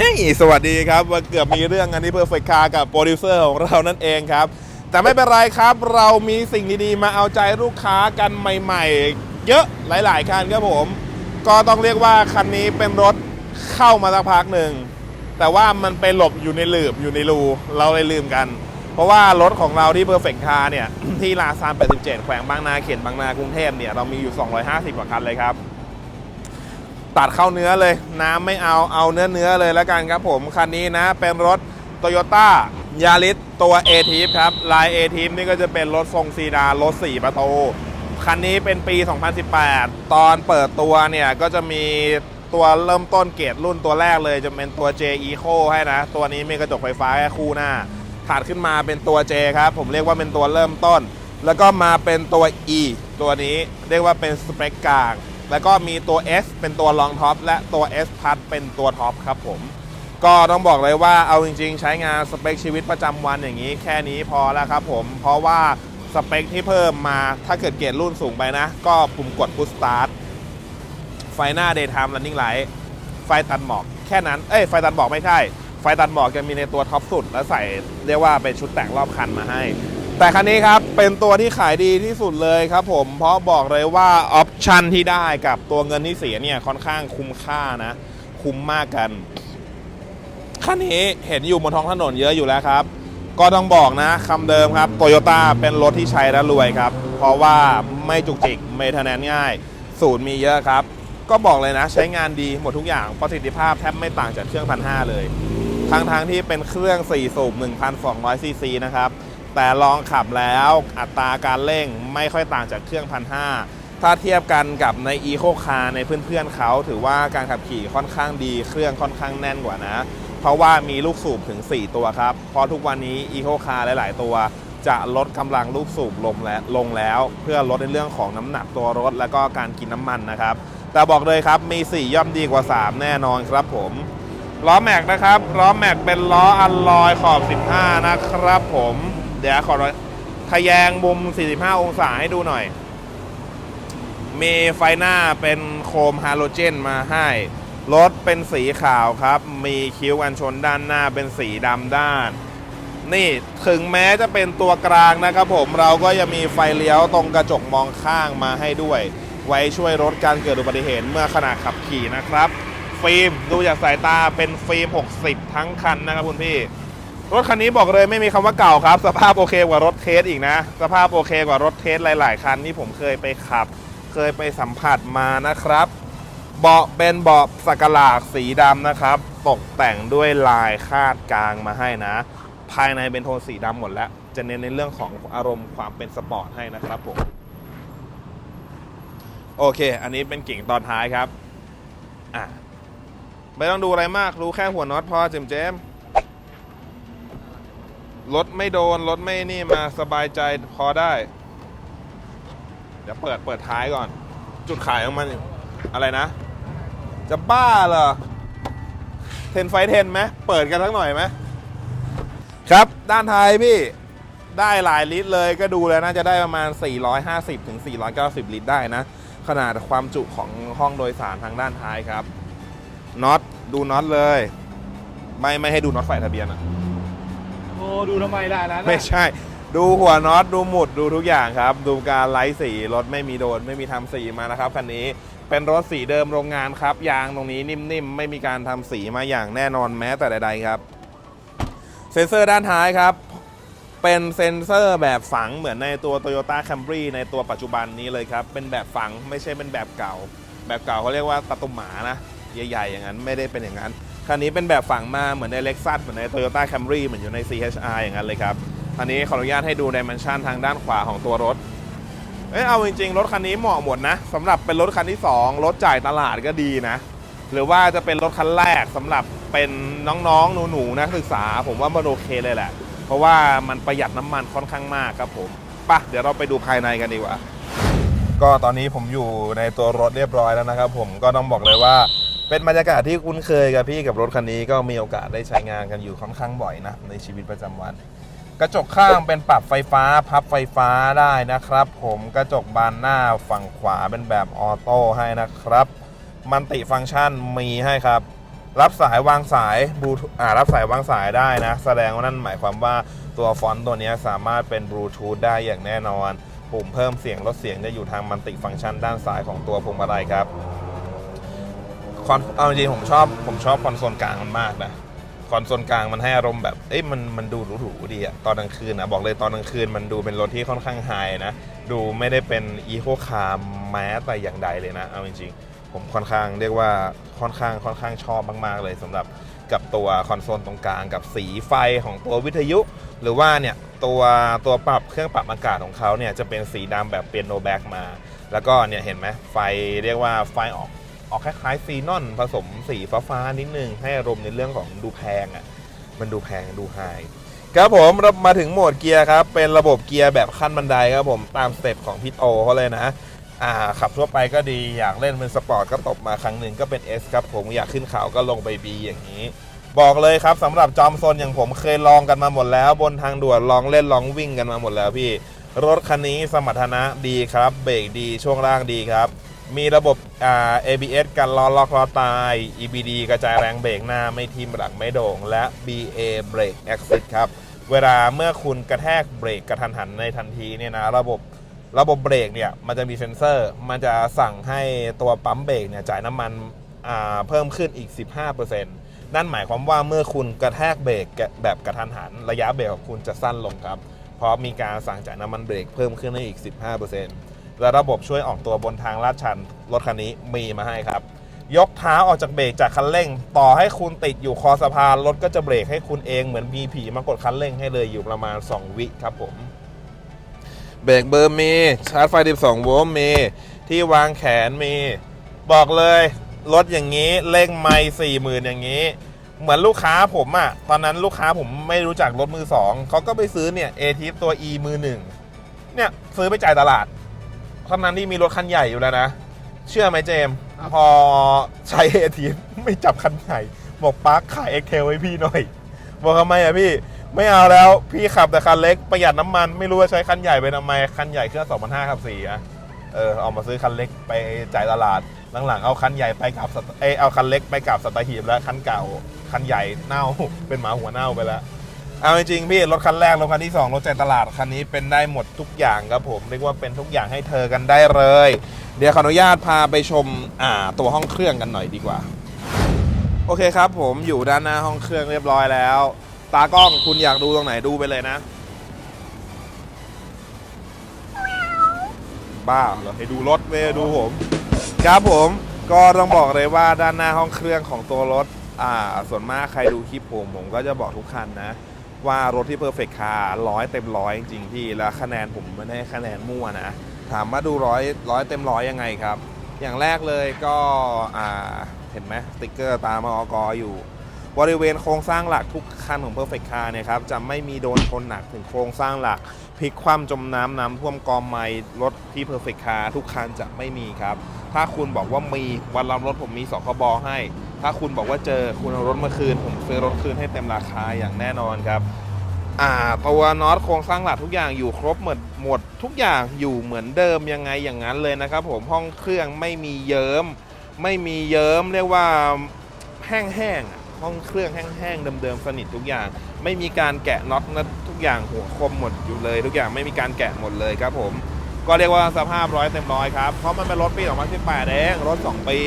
ฮ้ยสวัสดีครับว่าเกือบมีเรื่องอันนี้เพอร์เฟคคากับโปรดิวเซอร์ของเรานั่นเองครับ แต่ไม่เป็นไรครับ เรามีสิ่งดีๆ มาเอาใจลูกค้ากันใหม่ๆ เยอะหลายๆคันครับผม ก็ต้องเรียกว่าคันนี้เป็นรถเข้ามาสักพักหนึ่ง แต่ว่ามันไปหลบอยู่ในหลืบอยู่ในรูเราเลยลืมกัน เพราะว่ารถของเราที่ Perfect Car เนี่ยที่ลาซาน87 แขวงบางนาเขตบางนากรุงเทพเนี่ยเรามีอยู่ 250 กว่าคันเลยครับ ตัดเข้าเนื้อเลย น้ำไม่เอาเอาเนื้อเนื้อเลยแล้วกันครับผมคันนี้นะเป็นรถ Toyota Yaris ตัว a t i p ครับลาย a t i p นี่ก็จะเป็นรถทรงซีดานรถ 4 ประตูคันนี้เป็นปี 2018 ตอนเปิดตัวเนี่ยก็จะมีตัวเริ่มต้นเกรดรุ่นตัวแรกเลยจะเป็นตัว J Eco ให้นะ ตัวนี้มีกระจกไฟฟ้าแค่คู่หน้า ถัดขึ้นมาเป็นตัว J ครับ ผมเรียกว่าเป็นตัวเริ่มต้น แล้วก็มาเป็นตัว E ตัวนี้เรียกว่าเป็นสเปคกลาง แล้วก็มีตัว S เป็นตัวรองท็อปและตัว S พัดเป็นตัวท็อปครับผม ก็ต้องบอกเลยว่าเอาจริง ๆ ใช้งานสเปคชีวิตประจำวันอย่างนี้ แค่นี้พอแล้วครับผม เพราะว่าสเปคที่เพิ่มมาถ้าเกิดเกรดรุ่นสูงไปนะ ก็ปุ่มกด push start ไฟหน้า daytime running light ไฟตัดหมอกแค่นั้น เอ้ยไฟตัดหมอกไม่ใช่ ไฟตัดหมอกจะมีในตัวท็อปสุด แล้วใส่เรียกว่าเป็นชุดแต่งรอบคันมาให้ แต่คันนี้ครับ เป็นตัวที่ขายดีที่สุดเลยครับผมเพราะบอกเลยว่าออปชันที่ได้กับตัวเงินที่เสียเนี่ยค่อนข้างคุ้มค่านะ คุ้มมากกัน คันนี้เห็นอยู่บนท้องถนนเยอะอยู่แล้วครับ ก็ต้องบอกนะคำเดิมครับโตโยต้าเป็นรถที่ใช้แล้วรวยครับ เพราะว่าไม่จุกจิกไม่ทะแนนง่ายศูนย์มีเยอะครับ ก็บอกเลยนะ ใช้งานดีหมดทุกอย่างประสิทธิภาพแทบไม่ต่างจากเครื่องพันห้าเลยทั้งทางๆที่เป็นเครื่อง4สูบ1,200ซีซีนะครับ แต่ลองขับแล้วอัตราการเร่งไม่ค่อยต่างจากเครื่องพันห้าถ้าเทียบกันกับใน e c o Car ในเพื่อนๆเขา ถือว่าการขับขี่ค่อนข้างดีเครื่องค่อนข้างแน่นกว่านะ เพราะว่ามีลูกสูบถึง 4 ตัวครับ เพราะทุกวันนี้ e c o Car หลาย ๆ ตัว จะลดกำลังลูกสูบลงและลงแล้ว เพื่อลดในเรื่องของน้ำหนักตัวรถ และก็การกินน้ำมันนะครับ แต่บอกเลยครับมี 4 ย่อมดีกว่า 3 แน่นอนครับผมล้อแม็กนะครับล้อแม็กเป็นล้ออัลลอยขอบ 15 นะครับผม เดี๋ยวขอทะแยงมุม 45 องศาให้ดูหน่อย มีไฟหน้าเป็นโครมฮาโลเจนมาให้ รถเป็นสีขาวครับ มีคิ้วกันชนด้านหน้าเป็นสีดำด้าน นี่ถึงแม้จะเป็นตัวกลางนะครับผมเราก็ยังมีไฟเลี้ยวตรงกระจกมองข้างมาให้ด้วย ไว้ช่วยลดการเกิดอุบัติเหตุเมื่อขณะขับขี่นะครับ ฟิล์มดูจากสายตาเป็นฟิล์ม 60 ทั้งคันนะครับคุณพี่ รถคันนี้บอกเลยไม่มีคำว่าเก่าครับ สภาพโอเคกว่ารถเทสอีกนะ สภาพโอเคกว่ารถเทสหลาย ๆ คันที่ผมเคยไปขับ เคยไปสัมผัสมานะครับ เบาะเป็นเบาะสักหลากสีดำนะครับ ตกแต่งด้วยลายคาดกลางมาให้นะ ภายในเป็นโทนสีดำหมดแล้ว จะเน้นในเรื่องของอารมณ์ความเป็นสปอร์ตให้นะครับผมโอเค อันนี้เป็นกิ่งตอนท้ายครับ อะ ไม่ต้องดูอะไรมาก รู้แค่หัวน็อตพอเจมเจมส์ รถไม่โดน รถไม่นี่มาสบายใจพอได้ เดี๋ยวเปิดเปิดท้ายก่อน จุดขายของมันอะไรนะ จะบ้าเหรอเทนไฟเทนไหมเปิดกันสักหน่อยไหมครับด้านท้ายพี่ได้หลายลิตรเลยก็ดูแล้วน่าจะได้ประมาณ 450ถึง490 ลิตรได้นะ ขนาดความจุของห้องโดยสารทางด้านท้ายครับน็อตดูน็อตเลย ไม่ไม่ให้ดูน็อตไฟทะเบียนอะ โอ้ดูทำไมล่ะนะไม่ใช่ ดูหัวน็อตดูหมุดดูทุกอย่างครับ ดูการไล่สีรถไม่มีโดน ไม่มีทำสีมานะครับคันนี้เป็นรถสีเดิมโรงงานครับ ยางตรงนี้นิ่มๆ ไม่มีการทำสีมาอย่างแน่นอนแม้แต่ใดๆครับ เซ็นเซอร์ด้านท้ายครับ เป็นเซ็นเซอร์แบบฝังเหมือนในตัว Toyota Camry ในตัวปัจจุบันนี้เลยครับ เป็นแบบฝังไม่ใช่เป็นแบบเก่า แบบเก่าเขาเรียกว่าตะตุ่มหมานะใหญ่ๆอย่างนั้นไม่ได้เป็นอย่างนั้น คันนี้เป็นแบบฝังมาเหมือนใน Lexus เหมือนใน Toyota Camry เหมือนอยู่ใน CHR อย่างนั้นเลยครับ อันนี้ขออนุญาตให้ดูดิเมนชันทางด้านขวาของตัวรถ เอ้ยเอาจริงๆ รถคันนี้เหมาะหมดนะสำหรับเป็นรถคันที่ 2 รถจ่ายตลาดก็ดีนะ หรือว่าจะเป็นรถคันแรกสำหรับเป็นน้องๆ หนูๆ นักศึกษา ผมว่ามันโอเคเลยแหละ เพราะว่ามันประหยัดน้ำมันค่อนข้างมากครับผมป่ะเดี๋ยวเราไปดูภายในกันดีกว่า ก็ตอนนี้ผมอยู่ในตัวรถเรียบร้อยแล้วนะครับผมก็ต้องบอกเลยว่า เป็นบรรยากาศที่คุ้นเคยกับพี่กับรถคันนี้ก็มีโอกาสได้ใช้งานกันอยู่ค่อนข้างบ่อยนะในชีวิตประจำวัน กระจกข้างเป็นปรับไฟฟ้าพับไฟฟ้าได้นะครับ ผมกระจกบานหน้าฝั่งขวาเป็นแบบออโต้ให้นะครับมันติฟังก์ชันมีให้ครับ รับสายวางสายบลูอ่ารับสายวางสายได้นะ แสดงว่านั่นหมายความว่าตัวฟอนต์ตัวนี้สามารถเป็นบลูทูธได้อย่างแน่นอน ปุ่มเพิ่มเสียงลดเสียงจะอยู่ทางมัลติฟังก์ชันด้านซ้ายของตัวพวงมาลัยครับ คอนเอาจริงผมชอบผมชอบคอนโซลกลางมันมากนะคอนโซลกลางมันให้อารมณ์แบบเอ้ยมันมันดูหรูๆดีอะตอนกลางคืนนะบอกเลยตอนกลางคืนมันดูเป็นรถที่ค่อนข้างไฮนะ ดูไม่ได้เป็นอีโคคาร์แม้แต่อย่างใดเลยนะเอาจริงๆผมค่อนข้างเรียกว่าค่อนข้างค่อนข้างชอบมากๆเลยสำหรับกับตัวคอนโซลตรงกลางกับสีไฟของตัววิทยุ หรือว่าเนี่ยตัวตัวปรับเครื่องปรับอากาศของเขาเนี่ยจะเป็นสีดำแบบเปียโนแบ็กมา แล้วก็เนี่ยเห็นไหมไฟเรียกว่าไฟออก ออกคล้ายๆซีนอนผสมสีฟ้าๆนิดนึง ให้อารมณ์ในเรื่องของดูแพงอะ่ะ มันดูแพงดูไฮครับผมเรามาถึงโหมดเกียร์ครับ เป็นระบบเกียร์แบบขั้นบันไดครับผมตามสเต็ปของพี่โตเขาเลยนะอ่าขับทั่วไปก็ดีอยากเล่นเป็นสปอร์ตก็ตบมาครั้งหนึ่งก็เป็น S ครับผมอยากขึ้นเขาก็ลงไป B อย่างนี้ บอกเลยครับสำหรับจอมซนอย่างผมเคยลองกันมาหมดแล้ว บนทางด่วนลองเล่นลองวิ่งกันมาหมดแล้วพี่ รถคันนี้สมรรถนะดีครับ เบรกดีช่วงล่างดีครับ มีระบบ ABS กันล้อล็อกล้อตาย EBD กระจายแรงเบรกหน้าไม่ทิ่มหลังไม่โด่ง และ BA Brake Assist ครับ เวลาเมื่อคุณกระแทกเบรกกระทันหันในทันทีเนี่ยนะระบบระบบเบรกเนี่ยมันจะมีเซ็นเซอร์ มันจะสั่งให้ตัวปั๊มเบรกเนี่ยจ่ายน้ำมันเพิ่มขึ้นอีก 15%นั่นหมายความว่าเมื่อคุณกระแทกเบรกแบบกระทันหัน ระยะเบรกของคุณจะสั้นลงครับ เพราะมีการสั่งจ่ายน้ำมันเบรกเพิ่มขึ้นให้อีก 15% และระบบช่วยออกตัวบนทางลาดชันรถคันนี้มีมาให้ครับ ยกเท้าออกจากเบรกจากคันเร่ง ต่อให้คุณติดอยู่คอสะพานรถก็จะเบรกให้คุณเองเหมือนมีผีมากดคันเร่งให้เลยอยู่ประมาณ 2 วิครับผมเบรกเบอร์มีชาร์จไฟ 12 โวลต์มี ที่วางแขนมี บอกเลยรถอย่างนี้เร่งไม่สี่หมื่นอย่างนี้ เหมือนลูกค้าผมอะตอนนั้นลูกค้าผมไม่รู้จักรถมือสองเขาก็ไปซื้อเนี่ยเอทีฟตัว E มือหนึ่งเนี่ยซื้อไปจ่ายตลาด ตอนนั้นที่มีรถคันใหญ่อยู่แล้วนะ เชื่อไหมเจมส์พอใช้เอทีฟไม่จับคันใหญ่บอกปาร์คขายเอ็กเทลให้พี่หน่อย บอกทำไมอะพี่ไม่เอาแล้วพี่ขับแต่คันเล็กประหยัดน้ำมันไม่รู้ว่าใช้คันใหญ่ไปทำไม คันใหญ่เครื่อง2,500ขับ4อะเออเอามาซื้อคันเล็กไปจ่ายตลาดหลังๆเอาคันใหญ่ไปกับสตเอยเอาคันเล็กไปกับสตหีบแล้วคันเก่าคันใหญ่เน่าเป็นหมาหัวเน่าไปแล้ว เอาจริงๆพี่รถคันแรกรถคันที่สองรถใจตลาดคันนี้เป็นได้หมดทุกอย่างครับผมเรียกว่าเป็นทุกอย่างให้เธอกันได้เลย เดี๋ยวขออนุญาตพาไปชมอ่าตัวห้องเครื่องกันหน่อยดีกว่า โอเคครับ ผมอยู่ด้านหน้าห้องเครื่องเรียบร้อยแล้ว ตากล้องคุณอยากดูตรงไหนดูไปเลยนะ บ้าเหรอให้ดูรถไม่ได้ดูผม ครับผมก็ต้องบอกเลยว่าด้านหน้าห้องเครื่องของตัวรถอ่าส่วนมากใครดูคลิปผมผมก็จะบอกทุกคันนะ ว่ารถที่ Perfect Car ร้อยเต็มร้อยจริงๆพี่แล้วคะแนนผมไม่ได้คะแนนมั่วนะ ถามว่าดูร้อยร้อยเต็มร้อยยังไงครับ อย่างแรกเลยก็เห็นไหมสติกเกอร์ตามมอกอยู่บริเวณโครงสร้างหลักทุกคันของ Perfect Car เนี่ยครับจะไม่มีโดนชนหนักถึงโครงสร้างหลักพลิกคว่ำจมน้ำน้ำท่วมกองไม้รถที่ Perfect Car ทุกคันจะไม่มีครับ ถ้าคุณบอกว่ามีวันรับรถผมมีสคบให้ ถ้าคุณบอกว่าเจอคุณเอารถมาคืน ผมซื้อรถคืนให้เต็มราคาอย่างแน่นอนครับ อ่าตัวน็อตโครงสร้างหลักทุกอย่างอยู่ครบหมดหมดทุกอย่างอยู่เหมือนเดิมยังไงอย่างนั้นเลยนะครับ ผมห้องเครื่องไม่มีเยิ้มไม่มีเยิ้มเรียกว่าแห้งๆห้องเครื่องแห้งๆเดิมๆสนิททุกอย่าง ไม่มีการแกะน็อตนะทุกอย่างหัวคมหมดอยู่เลย ทุกอย่างไม่มีการแกะหมดเลยครับผมก็เรียกว่าสภาพร้อยเต็มร้อยครับ เพราะมันเป็นรถปี2018เองรถ 2 ปี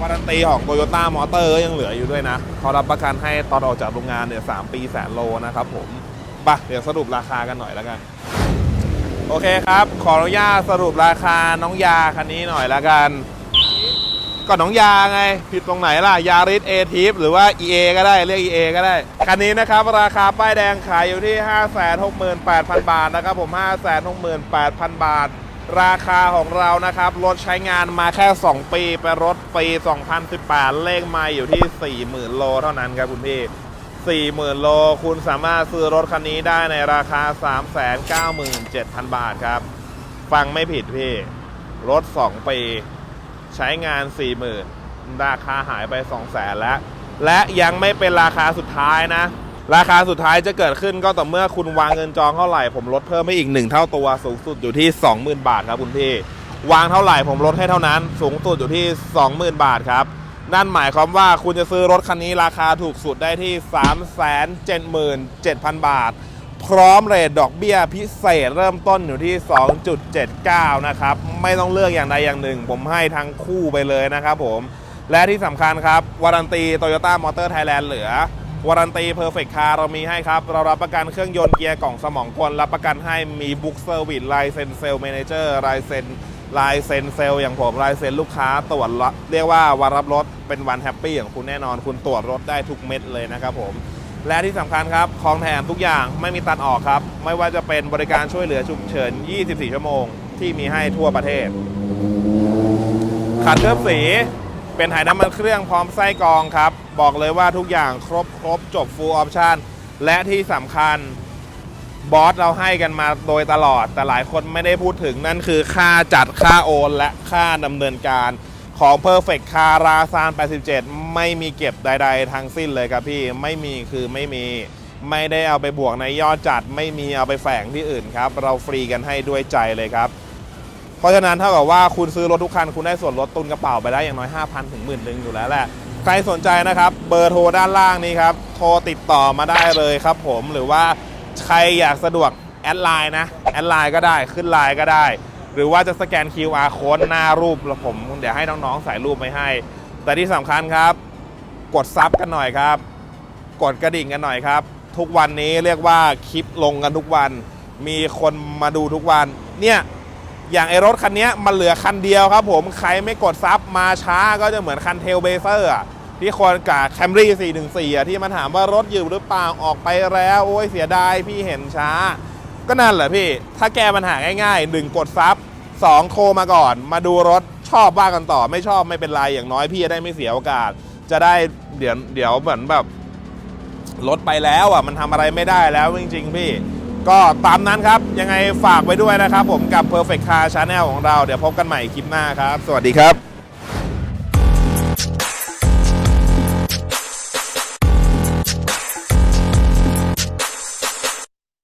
วารันตีของ Toyota m o t o r ยังเหลืออยู่ด้วยนะเขารับประกันให้ตอนออกจากโรงงานเนี่ยสปีแสนโลนะครับผมปะเดี๋ยวสรุปราคากันหน่อยแล้วกัน โอเคครับ ขออนุญาตสรุปราคาน้องยาคันนี้หน่อยแล้วกัน ก็น้องยาไง ผิดตรงไหนล่ะ ยาริสเอทิฟหรือว่า EA ก็ได้ เรียก EA ก็ได้ คันนี้นะครับ ราคาป้ายแดงขายอยู่ที่ 568,000 บาทนะครับผม 568,000 บาท ราคาของเรานะครับ รถใช้งานมาแค่ 2 ปี เป็นรถปี 2018 เลขไมาอยู่ที่ 40,000 โลเท่านั้นครับคุณพี่ 40,000 โล คุณสามารถซื้อรถคันนี้ได้ในราคา 397,000 บาทครับ ฟังไม่ผิดพี่ รถ 2 ปี ใช้งาน 40,000 ราคาหายไป 200,000 แล้ว และยังไม่เป็นราคาสุดท้ายนะ ราคาสุดท้ายจะเกิดขึ้นก็ต่อเมื่อคุณวางเงินจองเท่าไหร่ผมลดเพิ่มให้อีก 1 เท่าตัวสูงสุดอยู่ที่ 20,000 บาทครับคุณพี่ วางเท่าไหร่ผมลดให้เท่านั้น สูงสุดอยู่ที่ 20,000 บาทครับ นั่นหมายความว่าคุณจะซื้อรถคันนี้ราคาถูกสุดได้ที่ 377,000 บาท พร้อมเรทดอกเบี้ยพิเศษเริ่มต้นอยู่ที่ 2.79 นะครับ ไม่ต้องเลือกอย่างใดอย่างหนึ่ง ผมให้ทั้งคู่ไปเลยนะครับผม และที่สำคัญครับวารันตี Toyota Motor Thailand เหลือ วารันตี Perfect Car เรามีให้ครับ เรารับประกันเครื่องยนต์เกียร์กล่องสมองกลรับประกันให้มีบุ๊กเซอร์วิสลายเซ็นเซลเมนเจอร์ลายเซ็นลายเซ็นเซลอย่างผมลายเซ็นลูกค้าตรวจเรียกว่าวันรับรถเป็นวันแฮปปี้ของคุณแน่นอน คุณตรวจรถได้ทุกเม็ดเลยนะครับผม และที่สำคัญครับของแถมทุกอย่างไม่มีตัดออกครับ ไม่ว่าจะเป็นบริการช่วยเหลือฉุกเฉิน 24 ชั่วโมง ที่มีให้ทั่วประเทศ ขัดเคลือบสี เป็นถ่ายน้ำมันเครื่องพร้อมไส้กรองครับ บอกเลยว่าทุกอย่างครบครบจบ full option และที่สำคัญบอสเราให้กันมาโดยตลอด แต่หลายคนไม่ได้พูดถึงนั่นคือค่าจัดค่าโอน และค่าดำเนินการของ Perfect Car ราซาน87 ไม่มีเก็บใด ๆ ทั้งสิ้นเลยครับพี่ไม่มีคือไม่มีไม่ได้เอาไปบวกในยอดจัด ไม่มีเอาไปแฝงที่อื่นครับ เราฟรีกันให้ด้วยใจเลยครับ เพราะฉะนั้นเท่ากับว่าคุณซื้อรถทุกคันคุณได้ส่วนลดตุนกระเป๋าไปได้อย่างน้อย 5,000 ถึงหมื่นหนึ่งอยู่แล้วแหละ ใครสนใจนะครับ เบอร์โทรด้านล่างนี้ครับ โทรติดต่อมาได้เลยครับผมหรือว่าใครอยากสะดวกแอดไลน์นะ แอดไลน์ก็ได้ขึ้นไลน์ก็ได้ หรือว่าจะสแกน QR code หน้ารูปแล้วผม เดี๋ยวให้น้องๆใส่รูปไว้ให้ แต่ที่สำคัญครับ กดซับกันหน่อยครับ กดกระดิ่งกันหน่อยครับ ทุกวันนี้เรียกว่าคลิปลงกันทุกวัน มีคนมาดูทุกวันเนี่ย อย่างไอรถคันนี้มันเหลือคันเดียวครับผมใครไม่กดซับมาช้าก็จะเหมือนคันเทลเบเซอร์ที่คนกับแคมรี่414อะที่มันถามว่ารถอยู่หรือเปล่าออกไปแล้ว โอ้ยเสียดายพี่เห็นช้า ก็นั่นแหละพี่ ถ้าแก้ปัญหาง่ายๆ 1 กดซับ2โทรมาก่อน มาดูรถชอบว่ากันต่อไม่ชอบไม่เป็นไรอย่างน้อยพี่จะได้ไม่เสียโอกาส จะได้เดี๋ยวเดี๋ยวเหมือนแบบรถไปแล้วอะมันทำอะไรไม่ได้แล้วจริง ๆ พี่ ก็ตามนั้นครับยังไงฝากไว้ด้วยนะครับผมกับ Perfect Car Channel ของเราเดี๋ยวพบกันใหม่คลิปหน้าครับ สวัสดีครับ